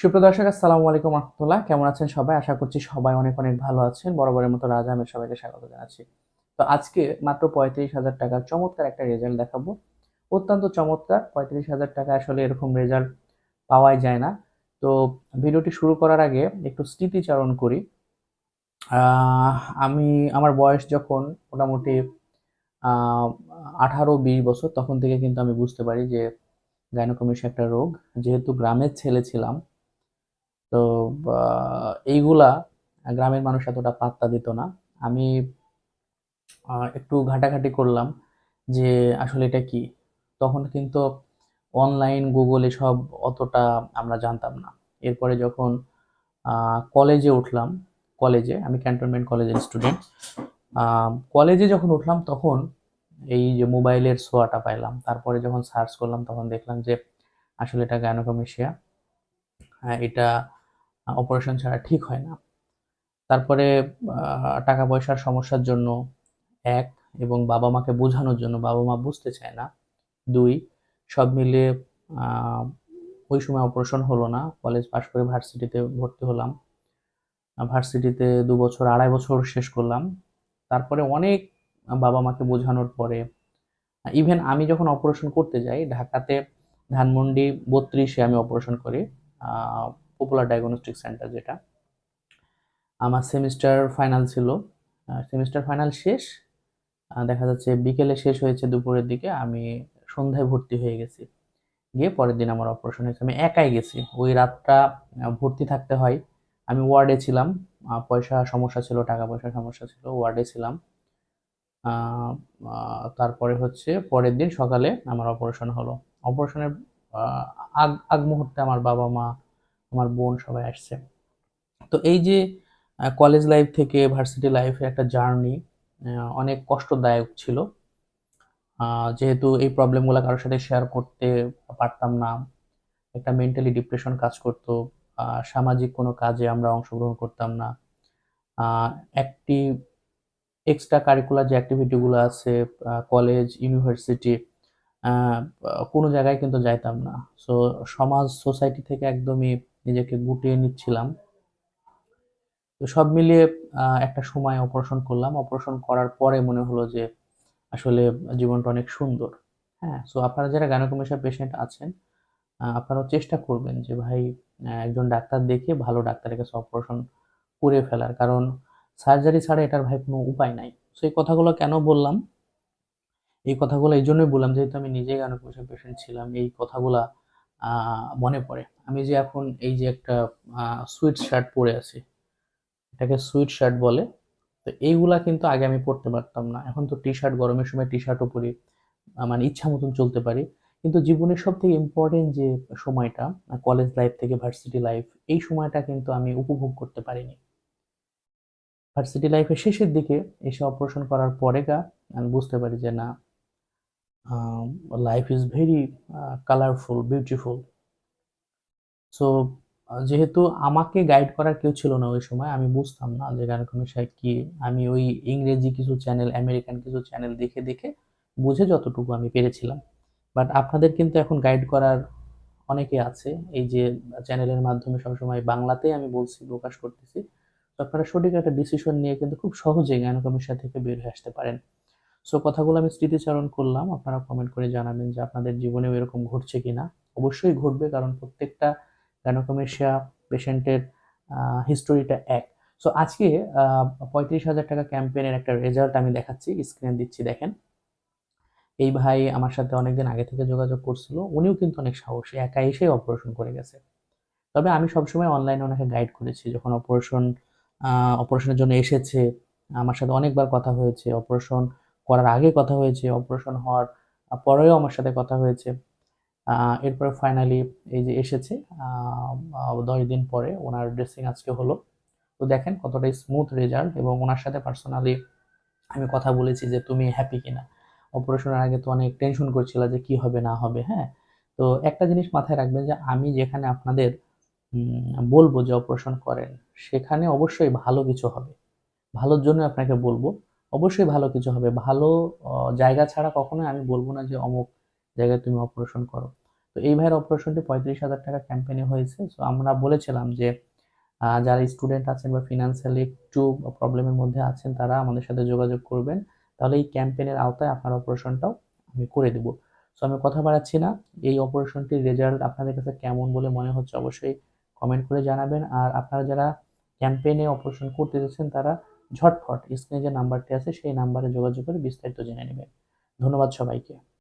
সুপ্রিয় দর্শক, আসসালামু আলাইকুম রহমতুল্লাহ। কেমন আছেন সবাই? আশা করছি সবাই অনেক অনেক ভালো আছেন। বরাবরের মতো রাজা আহমেদ সবাইকে স্বাগত জানাচ্ছি। তো আজকে মাত্র পঁয়ত্রিশ হাজার টাকার চমৎকার একটা রেজাল্ট দেখাবো। অত্যন্ত চমৎকার, পঁয়ত্রিশ হাজার টাকা আসলে এরকম রেজাল্ট পাওয়াই যায় না। তো ভিডিওটি শুরু করার আগে একটু স্মৃতিচারণ করি। আমি, আমার বয়স যখন মোটামুটি আঠারো বিশ বছর, তখন থেকে কিন্তু আমি বুঝতে পারি যে গাইনোকমিশন একটা রোগ। যেহেতু গ্রামের ছেলে ছিলাম তো এইগুলা গ্রামের মানুষ এতটা পাত্তা দিত না। আমি একটু ঘাটাঘাটি করলাম যে, আসলে এটা কি? তখন কিন্তু অনলাইন গুগল এসব অতটা আমরা জানতাম না। এরপরে যখন কলেজে উঠলাম কলেজে আমি ক্যান্টনমেন্ট কলেজের স্টুডেন্ট কলেজে যখন উঠলাম তখন এই যে মোবাইলের সোয়াটা পাইলাম। তারপরে যখন সার্চ করলাম তখন দেখলাম যে, আসলে এটা গাইনোকমেশিয়া এটা অপারেশন ছাড়া ঠিক হয় না। তারপরে টাকা পয়সার সমস্যার জন্য এক এবং বাবা মাকে বোঝানোর জন্য বাবা মা বুঝতে চায় না। দুই, সব মিলিয়ে ওই সময় অপারেশন হলো না। কলেজ পাশ করে ভার্সিটিতে ভর্তি হলাম। ভার্সিটিতে দু বছর, আড়াই বছর শেষ করলাম। তারপরে অনেক বাবা মাকে বোঝানোর পরে ইভেন আমি যখন অপারেশন করতে যাই, ঢাকাতে ধানমন্ডি বত্রিশে আমি অপারেশন করি। পপুলার ডায়াগনস্টিক সেন্টার যেটা। আমার সেমিস্টার ফাইনাল ছিল। সেমিস্টার ফাইনাল শেষ। দেখা যাচ্ছে বিকেলে শেষ হয়েছে দুপুরের দিকে। আমি সন্ধ্যায় ভর্তি হয়ে গেছি। গিয়ে পরের দিন আমার অপারেশন হয়েছে। আমি একাই গেছি। ওই রাতটা ভর্তি থাকতে হয়। আমি ওয়ার্ডে ছিলাম। পয়সা সমস্যা ছিল, টাকা পয়সার সমস্যা ছিল ওয়ার্ডে ছিলাম। তারপরে হচ্ছে পরের দিন সকালে আমার অপারেশন হলো। অপারেশনের আগ আগ মুহূর্তে আমার বাবা মা আমার বোন সবাই আসছে। তো এই যে কলেজ লাইফ থেকে ভার্সিটি লাইফে একটা জার্নি অনেক কষ্টদায়ক ছিল। যেহেতু এই প্রবলেমগুলো কারোর সাথে শেয়ার করতে পারতাম না, একটা মেন্টালি ডিপ্রেশন কাজ করতো সামাজিক কোনো কাজে আমরা অংশগ্রহণ করতাম না। একটি এক্সট্রা কারিকুলার যে অ্যাক্টিভিটিগুলো আছে কলেজ ইউনিভার্সিটি কোনো জায়গায় কিন্তু যাইতাম না। সো সমাজ সোসাইটি থেকে একদমই নিজেকে গুটিয়ে নিচ্ছিলাম। তো সব মিলিয়ে একটা সময় অপারেশন করলাম। অপারেশন করার পরে মনে হলো যে, আসলে জীবনটা অনেক সুন্দর। হ্যাঁ সো আপনারা যারা গাইনোকমেশিয়া পেশেন্ট আছেন আপনারাও চেষ্টা করবেন যে, ভাই একজন ডাক্তার দেখে ভালো ডাক্তারের কাছে অপারেশন করে ফেলার। কারণ সার্জারি ছাড়া এটার ভাই কোনো উপায় নাই। সো এই কথাগুলো কেন বললাম? এই কথাগুলো এই জন্যই বললাম, যেহেতু আমি নিজেই গাইনোকমেশিয়া পেশেন্ট ছিলাম, এই কথাগুলা মনে পড়ে। আমি যে এখন এই যে একটা সুইট শার্ট পরে আছি, এটাকে সুইট শার্ট বলে, তো এইগুলা কিন্তু আগে আমি পরতে পারতাম না। এখন তো টি শার্ট গরমের সময় টি শার্টও পরি মানে ইচ্ছা মতন চলতে পারি। কিন্তু জীবনের সব থেকে ইম্পর্টেন্ট যে সময়টা কলেজ লাইফ থেকে ভার্সিটি লাইফ এই সময়টা কিন্তু আমি উপভোগ করতে পারিনি। ভার্সিটি লাইফের শেষের দিকে এসে অপারেশন করার পরে গা, আমি বুঝতে পারি যে না life is very colourful beautiful so যেহেতু আমাকে গাইড করার কেউ ছিল না ওই সময়, আমি বুঝতাম না যে গানকমিশা কি। আমি ওই ইংরেজি কিছু চ্যানেল আমেরিকান কিছু চ্যানেল দেখে দেখে বুঝে যতটুকু আমি পেরেছিলাম। বাট আপনাদের কিন্তু এখন গাইড করার অনেকে আছে। এই যে চ্যানেলের মাধ্যমে সবসময় বাংলাতেই আমি বলছি, প্রকাশ করতেছি। তো আপনারা সঠিক একটা ডিসিশন নিয়ে কিন্তু খুব সহজেই গানকমিশা থেকে বের হয়ে আসতে পারেন। সো কথাগুলো আমি স্মৃতিচারণ করলাম। আপনারা কমেন্ট করে জানাবেন যে আপনাদের জীবনেও এরকম ঘটছে কিনা। অবশ্যই ঘটবে, কারণ প্রত্যেকটা গাইনোকমেশিয়া পেশেন্টের হিস্টোরিটা এক। সো আজকে পঁয়ত্রিশ হাজার টাকা ক্যাম্পেইনের একটা রেজাল্ট আমি দেখাচ্ছি। স্ক্রিনে দিচ্ছি, দেখেন। এই ভাই আমার সাথে অনেকদিন আগে থেকে যোগাযোগ করছিল। উনিও কিন্তু অনেক সাহসী, একা এসেই অপারেশন করে গেছে। তবে আমি সবসময় অনলাইনে ওনাকে গাইড করেছি। যখন অপারেশন অপারেশনের জন্য এসেছে, আমার সাথে অনেকবার কথা হয়েছে অপারেশন করার আগে কথা হয়েছে অপারেশন হওয়ার পরেও আমার সাথে কথা হয়েছে। এরপরে ফাইনালি এই যে এসেছে দশ দিন পরে ওনার ড্রেসিং আজকে হলো। তো দেখেন কতটা স্মুথ রেজাল্ট এবং ওনার সাথে পার্সোনালি আমি কথা বলেছি যে তুমি হ্যাপি কিনা। অপারেশনের আগে তো অনেক টেনশন করছিল যে কি হবে, না হবে হ্যাঁ? তো একটা জিনিস মাথায় রাখবেন যে আমি যেখানে আপনাদের বলব যে অপারেশন করেন, সেখানে অবশ্যই ভালো কিছু হবে। ভালোর জন্য আপনাকে বলব অবশ্যই ভালো কিছু হবে। ভালো জায়গা ছাড়া কখনোই আমি বলব না যে অমুক জায়গায় তুমি অপারেশন করো। তো এই ভাইয়ের অপারেশনটি পঁয়ত্রিশ হাজার টাকা ক্যাম্পেইনে হয়েছে। সো আমরা বলেছিলাম যে যারা স্টুডেন্ট আছেন বা ফিনান্সিয়ালি একটু প্রবলেমের মধ্যে আছেন, তারা আমাদের সাথে যোগাযোগ করবেন। তাহলে এই ক্যাম্পেইনের আওতায় আপনার অপারেশনটাও আমি করে দেবো। সো আমি কথা বাড়াচ্ছি না। এই অপারেশনটির রেজাল্ট আপনাদের কাছে কেমন বলে মনে হচ্ছে অবশ্যই কমেন্ট করে জানাবেন। আর আপনারা যারা ক্যাম্পেইনে অপারেশন করতে যাচ্ছেন, তারা ঝটফট স্ক্রিনে যে নাম্বারটি আছে সেই নাম্বারে যোগাযোগ করে বিস্তারিত জেনে নেবে ধন্যবাদ সবাইকে।